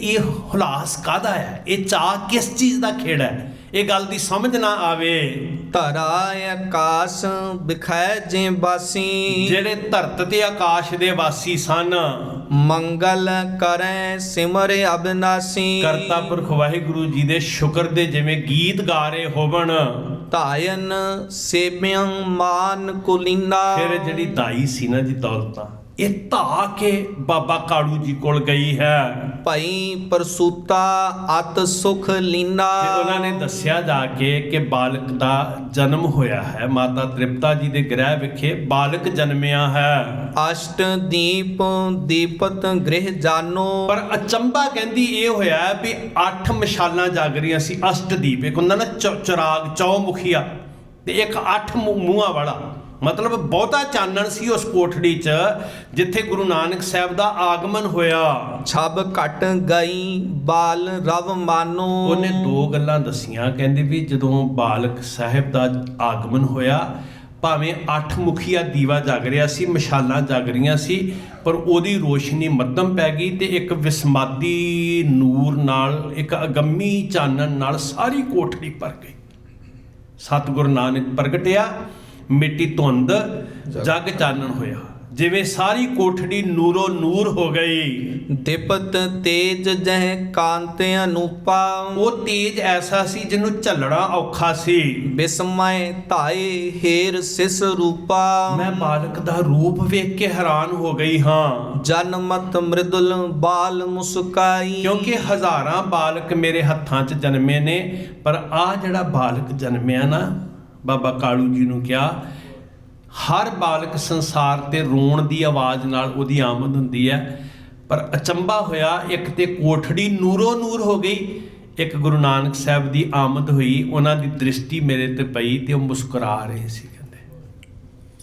ਇਹ ਹੁਲਾਸ ਕਾਦਾ ਹੈ? ਇਹ ਚਾਹ ਕਿਸ ਚੀਜ਼ ਦਾ ਖੇੜਾ ਹੈ? ਇਹ ਗੱਲ ਦੀ ਸਮਝ ਨਾ ਆਵੇ। ਧਰਾ ਆਕਾਸ਼ ਬਿਖੈ ਜੇ ਬਾਸੀ। ਜਿਹੜੇ ਧਰਤ ਤੇ ਆਕਾਸ਼ ਦੇ ਵਾਸੀ ਸਨ। ਮੰਗਲ ਕਰੈ ਸਿਮਰ ਅਬਨਾਸੀ ਕਰਤਾ ਪੁਰਖ ਵਾਹਿਗੁਰੂ ਜੀ ਦੇ ਸ਼ੁਕਰ ਦੇ ਜਿਵੇਂ ਗੀਤ ਗਾ ਰਹੇ ਹੋਵਣ। ਧਾਇਨ ਸੇਵਿਆਂ ਮਾਨ ਕੁਲੀਨਾ। ਫਿਰ ਜਿਹੜੀ ਦਾਈ ਸੀ ਨਾ ਜੀ ਦੌਲਤਾਂ ਇਹ ਧਾ ਕੇ ਬਾਬਾ ਕਾਲੂ ਜੀ ਕੋਲ ਗਈ ਹੈ। ਭਈ ਪ੍ਰਸੂਤਾ ਅਤ ਸੁਖ ਲੀਨਾ। ਤੇ ਉਹਨਾਂ ਨੇ ਦੱਸਿਆ ਜਾ ਕੇ ਕਿ ਬਾਲਕ ਦਾ ਜਨਮ ਹੋਇਆ ਹੈ। ਮਾਤਾ ਤ੍ਰਿਪਤਾ ਜੀ ਦੇ ਗ੍ਰਹਿ ਵਿਖੇ ਬਾਲਕ ਜਨਮਿਆ ਹੈ। ਅਸ਼ਟ ਦੀਪ ਦੀਪਤ ਗ੍ਰਹਿ ਜਾਨੋ। ਪਰ ਅਚੰਭਾ ਕਹਿੰਦੀ ਇਹ ਹੋਇਆ ਵੀ ਅੱਠ ਮਸ਼ਾਲਾਂ ਜਗ ਰਹੀਆਂ ਸੀ ਅਸ਼ਟਦੀਪ ਇੱਕ ਹੁੰਦਾ ਨਾ ਚ- ਚਿਰਾਗ ਚੌਮੁਖੀਆ ਤੇ ਇੱਕ ਅੱਠ ਮੂੰਹਾਂ ਵਾਲਾ। ਮਤਲਬ ਬਹੁਤਾ ਚਾਨਣ ਸੀ ਉਸ ਕੋਠੜੀ 'ਚ ਜਿੱਥੇ ਗੁਰੂ ਨਾਨਕ ਸਾਹਿਬ ਦਾ ਆਗਮਨ ਹੋਇਆ। ਛਬ ਘਟ ਗਈ ਬਾਲ ਰਵ ਮਾਨੋ। ਉਹਨੇ ਦੋ ਗੱਲਾਂ ਦਸੀਆਂ ਕਹਿੰਦੇ ਵੀ ਜਦੋਂ ਬਾਲਕ ਸਾਹਿਬ ਦਾ ਆਗਮਨ ਹੋਇਆ ਭਾਵੇਂ ਅੱਠ ਮੁਖੀਆ ਦੀਵਾ ਜਗ ਰਿਹਾ ਸੀ ਮਸ਼ਾਲਾਂ ਜਗ ਰਹੀਆਂ ਸੀ ਪਰ ਉਹਦੀ ਰੋਸ਼ਨੀ ਮੱਧਮ ਪੈ ਗਈ ਤੇ ਇੱਕ ਵਿਸਮਾਦੀ ਨੂਰ ਨਾਲ ਇੱਕ ਅਗੰਮੀ ਚਾਨਣ ਨਾਲ ਸਾਰੀ ਕੋਠੜੀ ਭਰ ਗਈ। ਸਤਿਗੁਰ ਨਾਨਕ ਪ੍ਰਗਟਿਆ ਮਿੱਟੀ ਧੁੰਦ ਜਗ ਚਾਨਣ ਹੋਇਆ। ਜਿਵੇਂ ਸਾਰੀ ਕੋਠੜੀ ਨੂਰੋ ਨੂਰ ਹੋ ਗਈ। ਦਿਪਤ ਤੇਜ ਜਹ ਕਾਂਤ ਅਨੂਪਾ ਉਹ ਤੇਜ ਐਸਾ ਸੀ ਜਿਹਨੂੰ ਝੱਲਣਾ ਔਖਾ ਸੀ। ਬਿਸਮੈ ਧਾਏ ਹੇਰ ਸਿਸ ਰੂਪਾ। ਮੈਂ ਬਾਲਕ ਦਾ ਰੂਪ ਵੇਖ ਕੇ ਹੈਰਾਨ ਹੋ ਗਈ ਹਾਂ। ਜਨਮਤ ਮ੍ਰਿਦੁਲ ਬਾਲ ਮੁਸਕਾਈ। ਕਿਉਂਕਿ ਹਜ਼ਾਰਾਂ ਬਾਲਕ ਮੇਰੇ ਹੱਥਾਂ 'ਚ ਜਨਮੇ ਨੇ ਪਰ ਆ ਜਿਹੜਾ ਬਾਲਕ ਜਨਮਿਆ ਨਾ ਬਾਬਾ ਕਾਲੂ ਜੀ ਨੂੰ ਕਿਹਾ ਹਰ ਬਾਲਕ ਸੰਸਾਰ ਤੇ ਰੋਣ ਦੀ ਆਵਾਜ਼ ਨਾਲ ਉਹਦੀ ਆਮਦ ਹੁੰਦੀ ਹੈ। ਪਰ ਅਚੰਭਾ ਹੋਇਆ ਇੱਕ ਤੇ ਕੋਠੜੀ ਨੂਰੋ ਨੂਰ ਹੋ ਗਈ ਇੱਕ ਗੁਰੂ ਨਾਨਕ ਸਾਹਿਬ ਦੀ ਆਮਦ ਹੋਈ ਉਹਨਾਂ ਦੀ ਦ੍ਰਿਸ਼ਟੀ ਮੇਰੇ ਤੇ ਪਈ ਤੇ ਉਹ ਮੁਸਕਰਾ ਰਹੇ ਸੀ ਕਹਿੰਦੇ।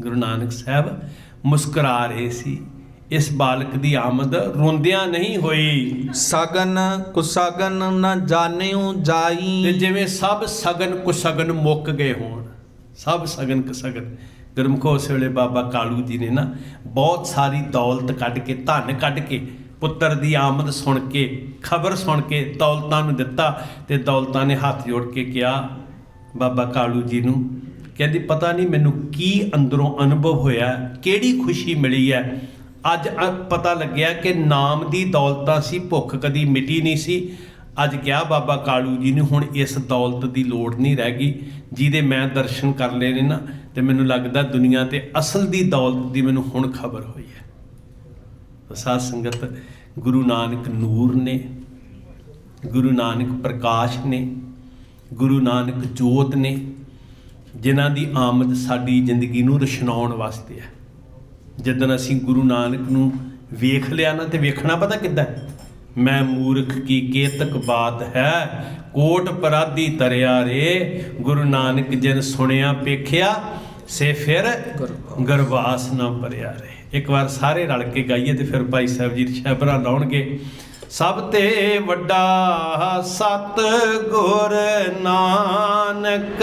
ਗੁਰੂ ਨਾਨਕ ਸਾਹਿਬ ਮੁਸਕਰਾ ਰਹੇ ਸੀ ਇਸ ਬਾਲਕ ਦੀ ਆਮਦ ਰੋਂਦਿਆਂ ਨਹੀਂ ਹੋਈ। ਸਗਨ ਕੁਸਗਨ ਨ ਜਾਣਿਓ ਤੇ ਜਾਈ ਜਿਵੇਂ ਸਭ ਸਗਨ ਕੁਸਗਨ ਮੁੱਕ ਗਏ ਹੋਣ। ਸਭ ਸਗਨ ਕੁਸਗਨ ਗੁਰਮੁਖੋ ਉਸ ਵੇਲੇ ਬਾਬਾ ਕਾਲੂ ਜੀ ਨੇ ਨਾ ਬਹੁਤ ਸਾਰੀ ਦੌਲਤ ਕੱਢ ਕੇ, ਧਨ ਕੱਢ ਕੇ, ਪੁੱਤਰ ਦੀ ਆਮਦ ਸੁਣ ਕੇ, ਖਬਰ ਸੁਣ ਕੇ ਦੌਲਤਾਂ ਨੂੰ ਦਿੱਤਾ ਤੇ ਦੌਲਤਾਂ ਨੇ ਹੱਥ ਜੋੜ ਕੇ ਕਿਹਾ, ਬਾਬਾ ਕਾਲੂ ਜੀ ਨੂੰ, ਕਹਿੰਦੀ, ਪਤਾ ਨਹੀਂ ਮੈਨੂੰ ਕੀ ਅੰਦਰੋਂ ਅਨੁਭਵ ਹੋਇਆ, ਕਿਹੜੀ ਖੁਸ਼ੀ ਮਿਲੀ ਹੈ? ਅੱਜ ਅ- ਪਤਾ ਲੱਗਿਆ ਕਿ ਨਾਮ ਦੀ ਦੌਲਤਾਂ ਸੀ, ਭੁੱਖ ਕਦੀ ਮਿਟੀ ਨਹੀਂ ਸੀ ਅੱਜ ਕਿਹਾ ਬਾਬਾ ਕਾਲੂ ਜੀ ਨੂੰ, ਹੁਣ ਇਸ ਦੌਲਤ ਦੀ ਲੋੜ ਨਹੀਂ ਰਹਿ ਗਈ, ਜਿਹਦੇ ਮੈਂ ਦਰਸ਼ਨ ਕਰ ਲਏ ਨੇ ਨਾ, ਤੇ ਮੈਨੂੰ ਲੱਗਦਾ ਦੁਨੀਆ ਤੇ ਅਸਲ ਦੀ ਦੌਲਤ ਦੀ ਮੈਨੂੰ ਹੁਣ ਖਬਰ ਹੋਈ ਹੈ। ਤਾਂ ਸਾਧ ਸੰਗਤ, ਗੁਰੂ ਨਾਨਕ ਨੂਰ ਨੇ, ਗੁਰੂ ਨਾਨਕ ਪ੍ਰਕਾਸ਼ ਨੇ, ਗੁਰੂ ਨਾਨਕ ਜੋਤ ਨੇ, ਜਿਨ੍ਹਾਂ ਦੀ ਆਮਦ ਸਾਡੀ ਜ਼ਿੰਦਗੀ ਨੂੰ ਰਸ਼ਨਾਉਣ ਵਾਸਤੇ ਹੈ। ਜਦੋਂ ਅਸੀਂ ਗੁਰੂ ਨਾਨਕ ਨੂੰ ਵੇਖ ਲਿਆ ਨਾ, ਤੇ ਵੇਖਣਾ ਪਤਾ ਕਿੱਦਾਂ ਮੈਂ ਮੂਰਖ ਕੀ ਕੇਤਕ ਬਾਤ ਹੈ? ਕੋਟ ਪਰਾਦੀ ਤਰਿਆ ਰੇ ਗੁਰੂ ਨਾਨਕ ਜਿਨ ਸੁਣਿਆ ਪੇਖਿਆ ਸੇ ਫਿਰ ਗਰਵਾਸ ਨਾ ਭਰਿਆ ਰੇ ਇੱਕ ਵਾਰ ਸਾਰੇ ਰਲ ਕੇ ਗਾਈਏ ਤੇ ਫਿਰ ਭਾਈ ਸਾਹਿਬ ਜੀ ਸ਼ਬਰਾਂ ਲਾਉਣਗੇ। ਸਭ ਤੇ ਵੱਡਾ ਸਤ ਗੁਰ ਨਾਨਕ